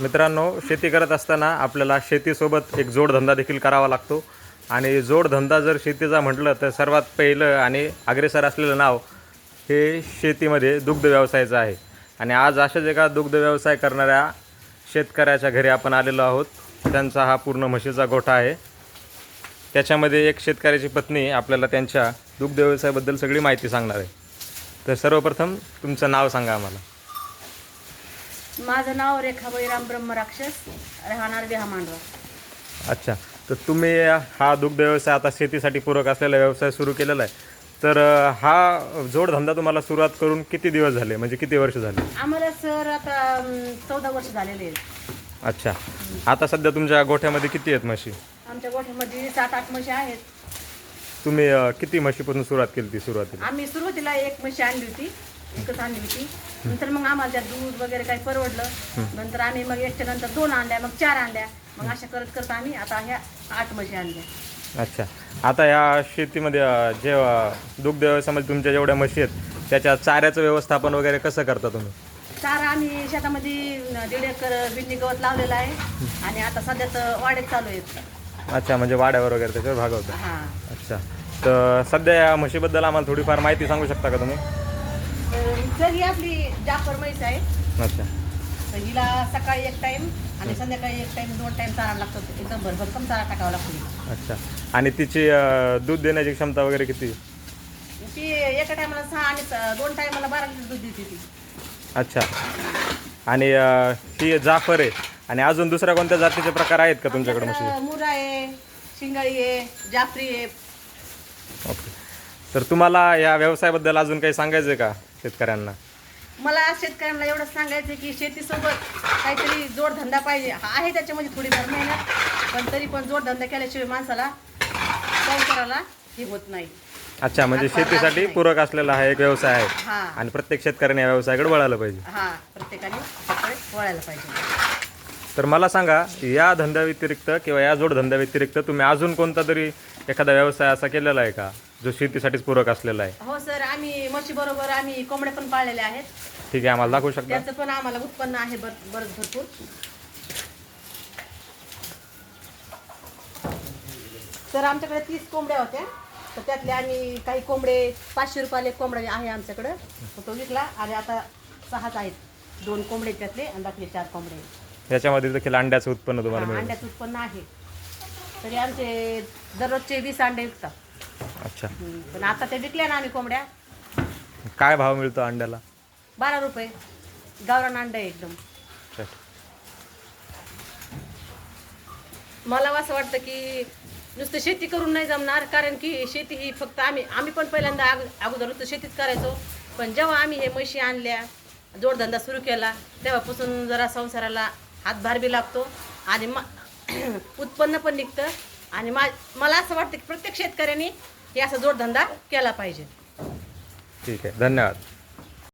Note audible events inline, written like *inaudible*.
मित्रांनो शेती करत असताना आपल्याला शेतीसोबत एक जोडधंदा देखील करावा लागतो. आणि जोडधंदा जर शेतीचा म्हटलं तर सर्वात पहिलं आणि अग्रेसर असलेलं नाव हे शेतीमध्ये दुग्ध व्यवसायाचं आहे. आणि आज अशाच एका दुग्ध व्यवसाय करणाऱ्या शेतकऱ्याच्या घरी आपण आलेलो आहोत. त्यांचा हा पूर्ण म्हशीचा गोठा आहे. त्याच्यामध्ये एक शेतकऱ्याची पत्नी आपल्याला त्यांच्या दुग्ध व्यवसायाबद्दल सगळी माहिती सांगणार आहे. तर सर्वप्रथम तुमचं नाव सांगा आम्हाला. माझं नाव रेखाबाई राम ब्रह्मराक्षस राहणार बिहा मांडवा. अच्छा तर तुम्ही हा दुग्ध व्यवसाय आता शेतीसाठी पूरक असलेला व्यवसाय सुरू केलेला आहे. तर अ, हा जोडधंदा तुम्हाला सुरुवात करून किती दिवस झाले? म्हणजे किती वर्ष झाले? आम्हाला सर आता चौदा वर्ष झालेले आहेत. अच्छा. आता सध्या तुमच्या गोठ्यामध्ये किती आहेत म्हशी? आमच्या गोठ्यामध्ये सात आठ म्हशी आहेत. तुम्ही अ, किती म्हशीपासून सुरुवात केली ती सुरुवातीला? आम्ही सुरुवातीला एक म्हशी आणली होती एकच आणली होती. नंतर मग आम्हाला त्यात दूध वगैरे काही परवडलं. नंतर आम्ही मग एकच्या नंतर दोन आणल्या मग चार आणल्या. मग अशा करत करत आम्ही आता ह्या आठ म्हशी आणल्या. अच्छा. आता या शेतीमध्ये अ, जे अ, दुग्ध व्यवसायामध्ये तुमच्या जेवढ्या म्हशी आहेत त्याच्या चाऱ्याचं व्यवस्थापन वगैरे कसं करता तुम्ही? चारा आम्ही शेतामध्ये दीड एकर बिंडी गवत लावलेलं आहे. आणि आता सध्या तर वाढत चालू आहेत. अच्छा म्हणजे वाड्यावर वगैरे त्याच्यावर भागवता. हां. अच्छा. तर सध्या या म्हशीबद्दल आम्हाला थोडीफार माहिती सांगू शकता का तुम्ही? तर ही आपली जाफर म्हैस आहे. अच्छा. तर हिला सकाळी एक टाइम आणि संध्याकाळी एक टाइम दोन टाइम चारा लागतो. एकदम भरभक्कम चारा टाकावा लागतो. हिला. अच्छा. आणि तिची अ, दूध देण्याची क्षमता वगैरे किती? ती एका टायमाला सहा आणि स- दोन टायमाला बारा लिटर दूध देते ती. अच्छा. आणि अ, ही जाफर आहे. आणि अजून दुसऱ्या कोणत्या जातीचे प्रकार आहेत का तुमच्याकडे म्हशी? आमच्याकडं मुरा आहे शिंगाळी आहे जाफरी आहे. ओके. तर तुम्हाला या व्यवसायाबद्दल अजून काही सांगायचं आहे का शेतकऱ्यांना? मला शेतकऱ्यांना एवढं सांगायचं की शेतीसोबत काहीतरी जोडधंदा पाहिजे. आहे त्याच्यामध्ये थोडीफार मेहनत पण तरी पण जोडधंदा केल्याशिवाय माणसाला संसाराला हे होत नाही. अच्छा म्हणजे शेतीसाठी पूरक असलेला हा एक व्यवसाय आहे. हा. आणि प्रत्येक शेतकऱ्याने या व्यवसायाकडे वळायला पाहिजे. हा प्रत्येकाने वळायला पाहिजे. तर मला सांगा या धंद्याव्यतिरिक्त किंवा या जोडधंद्याव्यतिरिक्त तुम्ही अजून कोणता तरी एखादा व्यवसाय असा केलेला आहे का जो शेतीसाठीच पूरक असलेला आहे? हो सर आम्ही म्हशी बरोबर आम्ही कोंबड्या पण पाळलेल्या आहेत. ठीक आहे आम्हाला दाखवू शकता? त्याचं पण आम्हाला उत्पन्न आहे बर बरंच भरपूर. तर आमच्याकडे तीस कोंबड्या होत्या. तर त्यातले आम्ही काही कोंबडे पाचशे रुपयाला एक कोंबडा आहे आमच्याकडं. तो विकला आणि आता सहाच आहेत. दोन कोंबडे आहेत त्यातले आणि बाकी चार कोंबडे आहेत. याच्यामध्ये देखील अंड्याचं उत्पन्न तुम्हाला मिळेल. अंड्याचं उत्पन्न आहे. तरी आमचे दररोजचे वीस अंडे विकतात. अच्छा. हम्म, पण आता ते विकल्या ना आम्ही कोंबड्या. काय भाव मिळतो अंड्याला? बारा रुपये. गावरान अंड आहे एकदम. अच्छा. मला असं वाटतं की नुसतं शेती करून नाही जमणार कारण की शेती ही फक्त आम्ही आम्ही पण पहिल्यांदा अग अगोदर नुसतं शेतीच करायचो. पण जेव्हा आम्ही हे म्हशी आणल्या जोडधंदा सुरू केला तेव्हापासून जरा संसाराला हातभार बी लागतो आणि मा *clears throat* उत्पन्न पण निघतं. आणि मा मला असं वाटतं की प्रत्येक शेतकऱ्यांनी हे असा जोडधंदा केला पाहिजे. ठीक आहे. धन्यवाद.